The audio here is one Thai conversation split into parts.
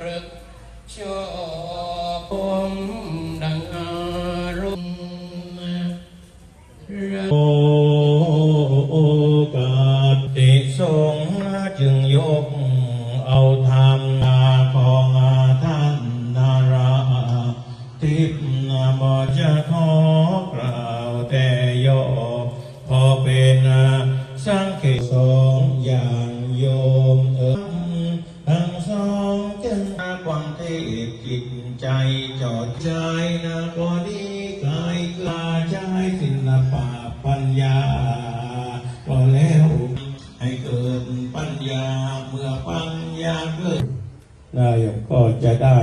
ตรึกชอบผมดังอารมณ์โอกาสติสจึงยกเอาธรมาของท่านนาราทิพนาบจะขอกล่าวแต่ย่อพอเป็น ความเทพจิตใจจอดใจนะก็ดีกายกลาใจศิลปะปัญญาก็แล้วให้เกิดปัญญาเมื่อปัญญาเกิดนายก็จะได้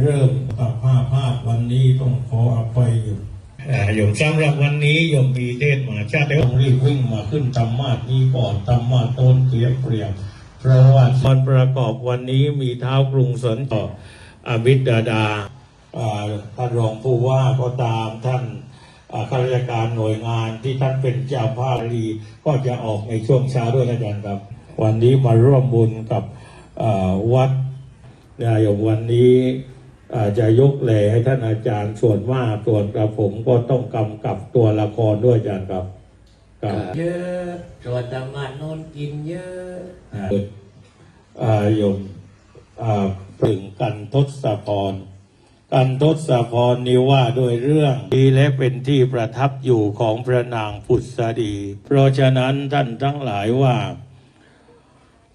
เริ่มกับภาพภาพวันนี้ต้องขออภัยอยู่อ่าโยมสำหรับวันนี้โยมมีเทศมาชาติต้องรีบวิ่งมาขึ้นธรรมาสนี้ก่อนธรรมาสต้นเกลียบเปรียบ เพราะว่ามันประกอบวันนี้มีเท้ากรุงสนต่ออมิตรดาดาอ่าท่านรองผู้ว่าก็ตามท่านอ่าข้าราชการหน่วยงานที่ท่านเป็นเจ้าภาพรีก็จะออกในช่วงเช้าด้วยนะอาจารย์ครับ วันนี้มาร่วมบุญกับอ่าวัดนายกวันนี้อ่าจะยกแหล่ให้ท่านอาจารย์ส่วนมากส่วนกระผมก็ต้องกำกับตัวละครด้วยอาจารย์ครับครับ เยอะตรวจธรรมะโนนกินเยอะอ่าอ่าโยมอ่าถึงกันทศพร กันทศพรนี้ว่าด้วยเรื่องดีและเป็นที่ประทับอยู่ของพระนางพุทธดี เพราะฉะนั้นท่านทั้งหลายว่า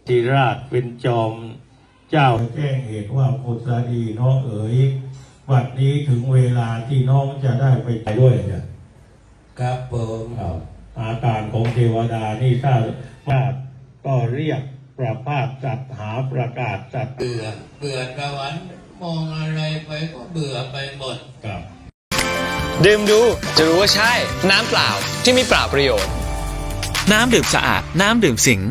ทีราชเป็นจอมเจ้าแจ้งเหตุว่าพุทธดีน้องเอ๋ยวัดนี้ถึงเวลาที่น้องจะได้ไปด้วยเนี่ยครับผมครับ อาการของเทวดานี่ถ้าว่าก็เรียกประพาสจัดหาประกาศจัดเบื่อเบื่อตะวันมองอะไรไปก็เบื่อไปหมดกับดื่มดูจะรู้ว่าใช่ น้ำเปล่าที่มีเปล่าประโยชน์ น้ำดื่มสะอาด น้ำดื่มสิง